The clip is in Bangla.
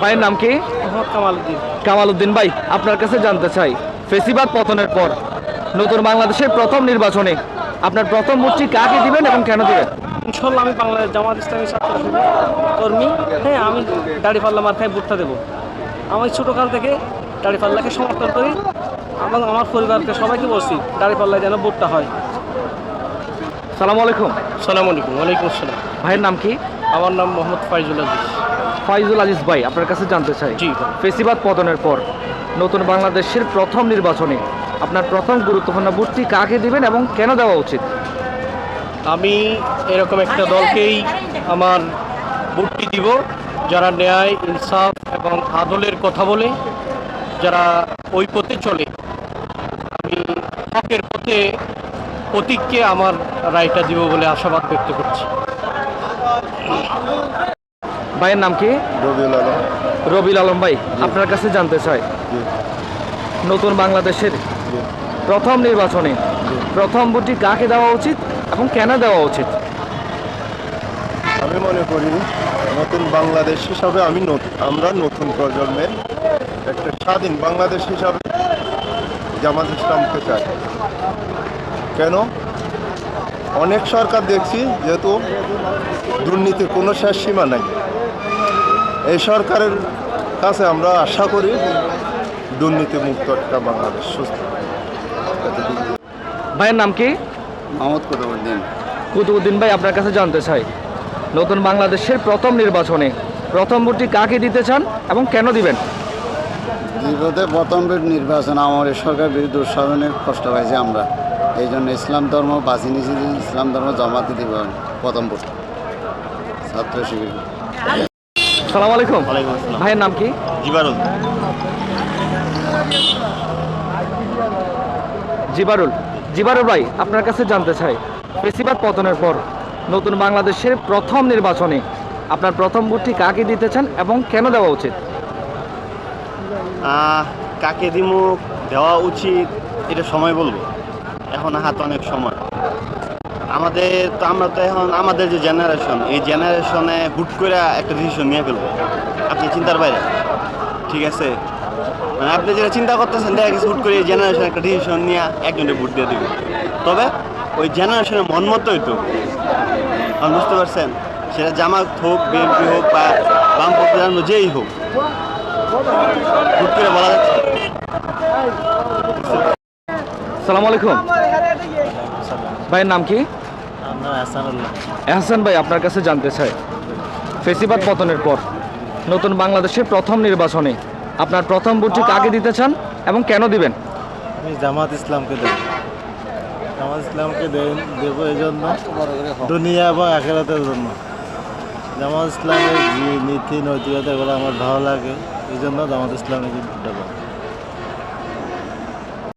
ভাইয়ের নাম কি? মোহাম্মদ কামাল উদ্দিন ভাই আপনার কাছে জানতে চাই ফেসিবাদ পতনের পর নতুন বাংলাদেশের প্রথম নির্বাচনে আপনার প্রথম ভোটটি কাকে দিবেন এবং কেন দিবেন? ইনশাল্লাহ আমি বাংলাদেশ জামাত ইসলামী ছাত্র কর্মী। হ্যাঁ আমি দাড়ি পাল্লা মার্কায় ভোটটা দেবো। আমি ছোটোকাল থেকে দাড়ি পাল্লাকে সমর্থন করি এবং আমার পরিবারকে সবাইকে বলছি দাড়ি পাল্লায় যেন ভোটটা হয়। সালাম আলাইকুম। সালাম আলাইকুম ওয়ালাইকুম আসসালাম। ভাইয়ের নাম কি? আমার নাম মোহাম্মদ ফাইজুল আজিজ। ফাইজুল আজিজ ভাই আপনার কাছে জানতে চাই। জি। ফেসিবাদ পতনের পর নতুন বাংলাদেশের প্রথম নির্বাচনে আপনার প্রথম গুরুত্বপূর্ণ ভোটটি কাকে দিবেন এবং কেন দেওয়া উচিত? আমি এরকম একটা দলকেই আমার ভোটটি দিব যারা ন্যায় ইনসাফ এবং আদলের কথা বলে যারা ওই পথে চলে। আমি হকের পথে প্রতীককে আমার রায়টা দিব বলে আশাবাদ ব্যক্ত করছি। ভাইয়ের নাম কি? রবিউল আলম। রবিল আলম ভাই আপনার কাছে জানতে চাই। নতুন বাংলাদেশের প্রথম নির্বাচনে প্রথম ভোটটি কাকে দেওয়া উচিত এবং কেন দেওয়া উচিত? আমি মনে করি নতুন বাংলাদেশ হিসাবে আমি আমরা নতুন প্রজন্মের একটা স্বাধীন বাংলাদেশ হিসাবে জামাত ইসলামকে চাই। কেন? অনেক সরকার দেখছি যেহেতু দুর্নীতির কোনো শেষ সীমা নাই। এই সরকারের কাছে আমরা আশা করি দুর্নীতি মুক্ত একটা বাংলাদেশ সুস্থ ভাইয়ের নাম কি? মোহাম্মদ কুতুবুদ্দিন। কুতুবুদ্দিন ভাই আপনার কাছে জানতে চাই নতুন বাংলাদেশের প্রথম নির্বাচনে প্রথম ভোটটি কাকে দিতে চান এবং কেন দিবেন? বিগতে প্রথম বিট নির্বাচন আমার সরকার বিরুদ্ধে উৎসাহনের কষ্ট পাইছি আমরা। এই জন্য ইসলাম ধর্ম বাছি নিয়েছি ইসলাম ধর্ম জমাতে দিব প্রথম ভোট। ছাত্র শিবির। সালাম আলাইকুম। ভাইয়ের নাম কি? জিবারুল। জিবারুল। জিবারুল ভাই আপনার কাছে জানতে চাই বেশিরভাগ পতনের পর নতুন বাংলাদেশের প্রথম নির্বাচনে আপনার প্রথম ভোটটি কাকে দিতে চান এবং কেন দেওয়া উচিত? কাকে দিমু দেওয়া উচিত এটা সময় বলব। এখন হাতে অনেক সময়। আমাদের তো আমরা তো এখন আমাদের যে জেনারেশন এই জেনারেশনে হুট করে একটা ডিসিশন নিয়ে ফেলব। আপনি চিন্তার বাইরে। ঠিক আছে? মানে আপনি যেটা চিন্তা করতেছেন, দেখা গেছে হুট করে এই জেনারেশন একটা ডিসিশন নিয়ে একজনকে ভোট দিয়ে দিবে। তবে ওই জেনারেশনের মন মতোই তো। আপনি বুঝতে পারছেন? সেটা জামাত হোক, বিএনপি হোক বা বামপন্থী যেই হোক। হুট করে বলা যাচ্ছে। সালাম আলাইকুম। ভাইয়ের নাম কি? এহসান ভাই আপনার কাছে জানতে চাই। ফেসিবাদ পতনের পর নতুন বাংলাদেশের প্রথম নির্বাচনে আপনার প্রথম ভোটটি কাকে দিতে চান এবং কেন দিবেন? আমি জামাত ইসলামকে দেব। জামাত ইসলামকে দেবো এই জন্য দুনিয়া এবং আখেরাতের জন্য। জামাত ইসলামের যে নীতি নৈতিকতা এগুলো আমার ভালো লাগে এই জন্য জামাত ইসলামকে দেবো।